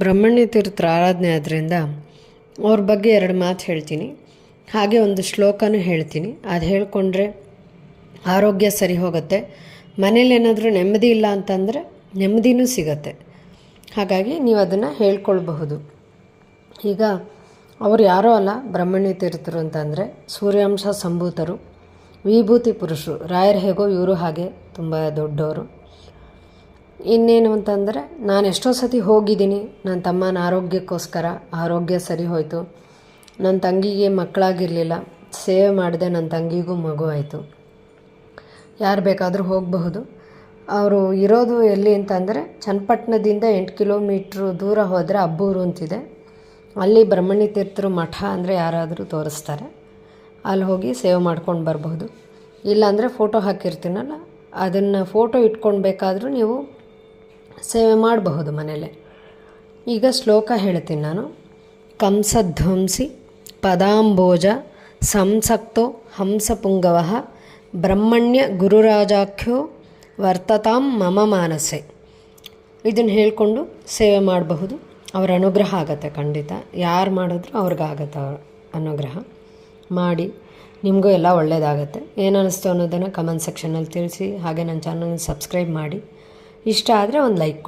ಬ್ರಹ್ಮಣ್ಯ ತೀರ್ಥರ ಆರಾಧನೆ ಆದ್ದರಿಂದ ಅವ್ರ ಬಗ್ಗೆ ಎರಡು ಮಾತು ಹೇಳ್ತೀನಿ. ಹಾಗೆ ಒಂದು ಶ್ಲೋಕನೂ ಹೇಳ್ತೀನಿ. ಅದು ಹೇಳ್ಕೊಂಡ್ರೆ ಆರೋಗ್ಯ ಸರಿ ಹೋಗುತ್ತೆ. ಮನೇಲಿ ಏನಾದರೂ ನೆಮ್ಮದಿ ಇಲ್ಲ ಅಂತಂದರೆ ನೆಮ್ಮದಿನೂ ಸಿಗತ್ತೆ. ಹಾಗಾಗಿ ನೀವು ಅದನ್ನು ಹೇಳ್ಕೊಳ್ಬಹುದು. ಈಗ ಅವ್ರು ಯಾರೋ ಅಲ್ಲ ಬ್ರಹ್ಮಣ್ಯ ತೀರ್ಥರು ಅಂತಂದರೆ ಸೂರ್ಯಾಂಶ ಸಂಭೂತರು, ವಿಭೂತಿ ಪುರುಷರು. ರಾಯರು ಹೇಗೋ ಇವರು ಹಾಗೆ ತುಂಬ ದೊಡ್ಡವರು. ಇನ್ನೇನು ಅಂತಂದರೆ ನಾನು ಎಷ್ಟೋ ಸತಿ ಹೋಗಿದ್ದೀನಿ, ನನ್ನ ತಮ್ಮನ ಆರೋಗ್ಯಕ್ಕೋಸ್ಕರ, ಆರೋಗ್ಯ ಸರಿ ಹೋಯಿತು. ನನ್ನ ತಂಗಿಗೆ ಮಕ್ಕಳಾಗಿರಲಿಲ್ಲ, ಸೇವೆ ಮಾಡಿದೆ, ನನ್ನ ತಂಗಿಗೂ ಮಗು ಆಯಿತು. ಯಾರು ಬೇಕಾದರೂ ಹೋಗಬಹುದು. ಅವರು ಇರೋದು ಎಲ್ಲಿ ಅಂತಂದರೆ ಚನ್ನಪಟ್ಟಣದಿಂದ ಎಂಟು ಕಿಲೋಮೀಟ್ರು ದೂರ ಹೋದರೆ ಅಬ್ಬೂರು ಅಂತಿದೆ. ಅಲ್ಲಿ ಬ್ರಹ್ಮಣ್ಯ ತೀರ್ಥರು ಮಠ ಅಂದರೆ ಯಾರಾದರೂ ತೋರಿಸ್ತಾರೆ. ಅಲ್ಲಿ ಹೋಗಿ ಸೇವೆ ಮಾಡ್ಕೊಂಡು ಬರಬಹುದು. ಇಲ್ಲಾಂದರೆ ಫೋಟೋ ಹಾಕಿರ್ತೀನಲ್ಲ, ಅದನ್ನು ಫೋಟೋ ಇಟ್ಕೊಳ್ಬೇಕಾದ್ರೂ ನೀವು ಸೇವೆ ಮಾಡಬಹುದು ಮನೆಯಲ್ಲೇ. ಈಗ ಶ್ಲೋಕ ಹೇಳ್ತೀನಿ ನಾನು. ಕಂಸಧ್ವಂಸಿ ಪದಾಂಬೋಜ ಸಂಸಕ್ತೋ ಹಂಸಪುಂಗವ ಬ್ರಹ್ಮಣ್ಯ ಗುರುರಾಜಾಖ್ಯೋ ವರ್ತತಾಂ ಮಮ ಮಾನಸೆ. ಇದನ್ನು ಹೇಳಿಕೊಂಡು ಸೇವೆ ಮಾಡಬಹುದು. ಅವರ ಅನುಗ್ರಹ ಆಗತ್ತೆ ಖಂಡಿತ. ಯಾರು ಮಾಡಿದ್ರು ಅವ್ರಿಗಾಗತ್ತೆ ಅವ್ರ ಅನುಗ್ರಹ. ಮಾಡಿ, ನಿಮಗೂ ಎಲ್ಲ ಒಳ್ಳೆಯದಾಗತ್ತೆ ಏನು ಅನ್ನಿಸ್ತು ಅನ್ನೋದನ್ನು ಕಮೆಂಟ್ ಸೆಕ್ಷನಲ್ಲಿ ತಿಳಿಸಿ. ಹಾಗೆ ನನ್ನ ಚಾನಲ್ನ ಸಬ್ಸ್ಕ್ರೈಬ್ ಮಾಡಿ. ಇಷ್ಟ ಆದರೆ ಒಂದು ಲೈಕ್